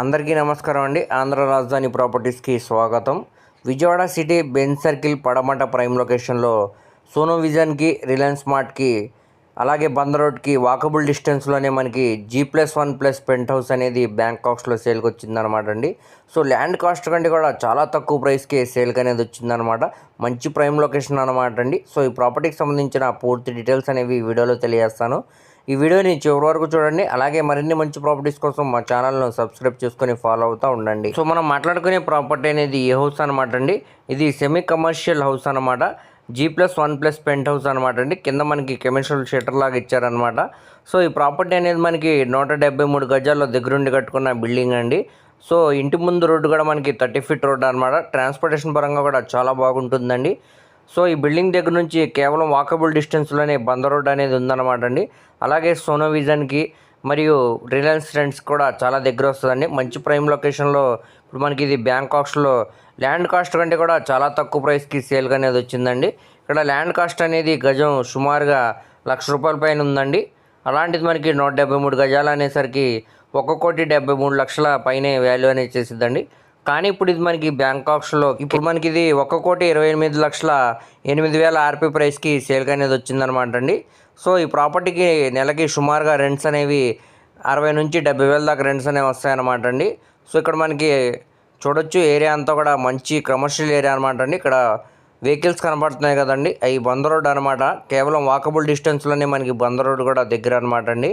అందరికీ నమస్కారం అండి. ఆంధ్ర రాజధాని ప్రాపర్టీస్కి స్వాగతం. విజయవాడ సిటీ బెన్ సర్కిల్ పడమట ప్రైమ్ లొకేషన్లో సోనో విజన్కి రిలయన్స్ మార్ట్కి అలాగే బందర్ రోడ్కి వాకబుల్ డిస్టెన్స్లోనే మనకి G plus one plus penthouse అనేది బ్యాంకాక్స్లో సేల్కి వచ్చిందనమాట అండి. సో ల్యాండ్ కాస్ట్ కంటే కూడా చాలా తక్కువ ప్రైస్కి సేల్కి అనేది వచ్చిందనమాట మంచి ప్రైమ్ లొకేషన్ అనమాట అండి. సో ఈ ప్రాపర్టీకి సంబంధించిన పూర్తి డీటెయిల్స్ అనేవి వీడియోలో తెలియజేస్తాను. ఈ వీడియోని చివరి వరకు చూడండి. అలాగే మరిన్ని మంచి ప్రాపర్టీస్ కోసం మా ఛానల్ను సబ్స్క్రైబ్ చేసుకొని ఫాలో అవుతూ ఉండండి. సో మనం మాట్లాడుకునే ప్రాపర్టీ అనేది ఏ హౌస్ అనమాట అండి? ఇది సెమీ కమర్షియల్ హౌస్ అనమాట G plus one plus penthouse అనమాట అండి. కింద మనకి కమర్షియల్ షటర్ లాగా ఇచ్చారనమాట సో ఈ ప్రాపర్టీ అనేది మనకి నూట డెబ్బై మూడు గజాల్లో దగ్గరుండి కట్టుకున్న బిల్డింగ్ అండి. సో ఇంటి ముందు రోడ్డు కూడా మనకి థర్టీ ఫీట్ రోడ్ అనమాట ట్రాన్స్పోర్టేషన్ పరంగా కూడా చాలా బాగుంటుందండి. సో ఈ బిల్డింగ్ దగ్గర నుంచి కేవలం వాకబుల్ డిస్టెన్స్లోనే బంద రోడ్ అనేది ఉందన్నమాట అండి. అలాగే సోనో విజన్కి మరియు రిలయన్స్ ట్రెండ్స్ కూడా చాలా దగ్గర వస్తుందండి. మంచి ప్రైమ్ లొకేషన్లో ఇప్పుడు మనకి ఇది బ్యాంకాక్స్లో ల్యాండ్ కాస్ట్ కంటే కూడా చాలా తక్కువ ప్రైస్కి సేల్గా అనేది వచ్చిందండి. ఇక్కడ ల్యాండ్ కాస్ట్ అనేది గజం సుమారుగా లక్ష రూపాయల పైన ఉందండి. అలాంటిది మనకి నూట డెబ్బై మూడు గజాలు అనేసరికి ఒక కోటి డెబ్బై మూడు లక్షల పైనే వాల్యూ అనేది చేసిద్దండి. కానీ ఇప్పుడు ఇది మనకి బ్యాంకాక్స్లో ఇప్పుడు మనకి ఇది ఒక కోటి ఇరవై ఎనిమిది లక్షల ఎనిమిది వేల ఆర్పీ ప్రైస్కి సేల్గా అనేది వచ్చిందనమాట అండి. సో ఈ ప్రాపర్టీకి నెలకి సుమారుగా రెంట్స్ అనేవి అరవై నుంచి డెబ్బై వేల దాకా రెంట్స్ అనేవి వస్తాయన్నమాట అండి. సో ఇక్కడ మనకి చూడొచ్చు ఏరియా అంతా కూడా మంచి కమర్షియల్ ఏరియా అనమాట అండి. ఇక్కడ వెహికల్స్ కనబడుతున్నాయి కదండి. అవి బంద్ రోడ్ అనమాట కేవలం వాకబుల్ డిస్టెన్స్లోనే మనకి బంద్ రోడ్ కూడా దగ్గర అనమాట అండి.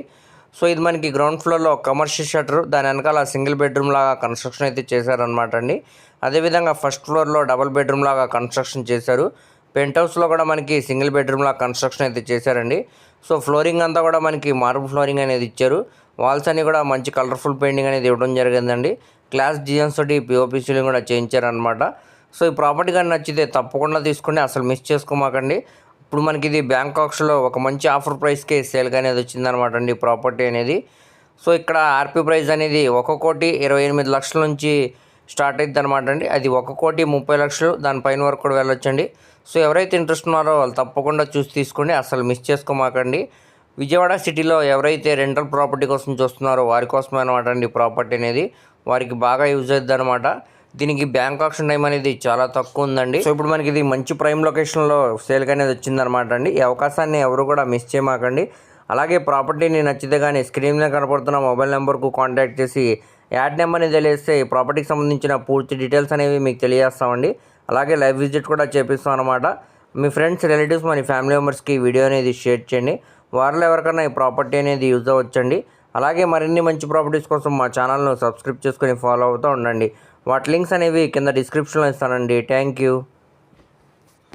సో ఇది మనకి గ్రౌండ్ ఫ్లోర్లో కమర్షియల్ షటర్ దాని వెనకాల సింగిల్ బెడ్రూమ్ లాగా కన్స్ట్రక్షన్ అయితే చేశారనమాట అండి. అదేవిధంగా ఫస్ట్ ఫ్లోర్లో డబుల్ బెడ్రూమ్ లాగా కన్స్ట్రక్షన్ చేశారు. పెంట్ హౌస్లో కూడా మనకి సింగిల్ బెడ్రూమ్ లాగా కన్స్ట్రక్షన్ అయితే చేశారండి. సో ఫ్లోరింగ్ అంతా కూడా మనకి మార్బుల్ ఫ్లోరింగ్ అనేది ఇచ్చారు. వాల్స్ అన్ని కూడా మంచి కలర్ఫుల్ పెయింటింగ్ అనేది ఇవ్వడం జరిగిందండి. క్లాస్ డిజైన్స్ తోటి పిఓపి సీలింగ్ కూడా చేయించారనమాట సో ఈ ప్రాపర్టీ కానీ నచ్చితే తప్పకుండా తీసుకుని అసలు మిస్ చేసుకోమాకండి. ఇప్పుడు మనకి ఇది బ్యాంకాక్స్లో ఒక మంచి ఆఫర్ ప్రైస్కే సేల్గా అనేది వచ్చిందనమాట అండి ప్రాపర్టీ అనేది. సో ఇక్కడ ఆర్పీ ప్రైస్ అనేది ఒక కోటి ఇరవై ఎనిమిది లక్షల నుంచి స్టార్ట్ అవుతుంది అనమాట అండి అది ఒక కోటి ముప్పై లక్షలు దానిపైన వరకు కూడా వెళ్ళొచ్చండి. సో ఎవరైతే ఇంట్రెస్ట్ ఉన్నారో వాళ్ళు తప్పకుండా చూసి తీసుకోండి. అసలు మిస్ చేసుకోమాకండి. విజయవాడ సిటీలో ఎవరైతే రెంటల్ ప్రాపర్టీ కోసం చూస్తున్నారో వారి కోసమే అనమాట అండి ప్రాపర్టీ అనేది. వారికి బాగా యూజ్ అవుతుంది అనమాట దీనికి బ్యాంక్ ఆప్షన్ టైం అనేది చాలా తక్కువ ఉందండి. సో ఇప్పుడు మనకి ఇది మంచి ప్రైమ్ లొకేషన్లో సేల్గా అనేది వచ్చిందనమాట అండి. ఈ అవకాశాన్ని ఎవరు కూడా మిస్ చేయమాకండి. అలాగే ప్రాపర్టీని నచ్చితే కానీ స్క్రీన్ మీద కనపడుతున్న మొబైల్ నెంబర్కు కాంటాక్ట్ చేసి యాడ్ నెంబర్ని తెలియస్తే ప్రాపర్టీకి సంబంధించిన పూర్తి డీటెయిల్స్ అనేవి మీకు తెలియజేస్తామండి. అలాగే లైవ్ విజిట్ కూడా చేపిస్తాం అనమాట మీ ఫ్రెండ్స్ రిలేటివ్స్ మన ఫ్యామిలీ మెంబర్స్కి వీడియో అనేది షేర్ చేయండి. వారిలో ఎవరికైనా ఈ ప్రాపర్టీ అనేది యూజ్ అవ్వచ్చండి. అలాగే మరిన్ని మంచి ప్రాపర్టీస్ కోసం మా ఛానల్ను సబ్స్క్రైబ్ చేసుకొని ఫాలో అవుతూ ఉండండి. వాటి లింక్స్ అనేవి కింద డిస్క్రిప్షన్లో ఇస్తానండి. Thank you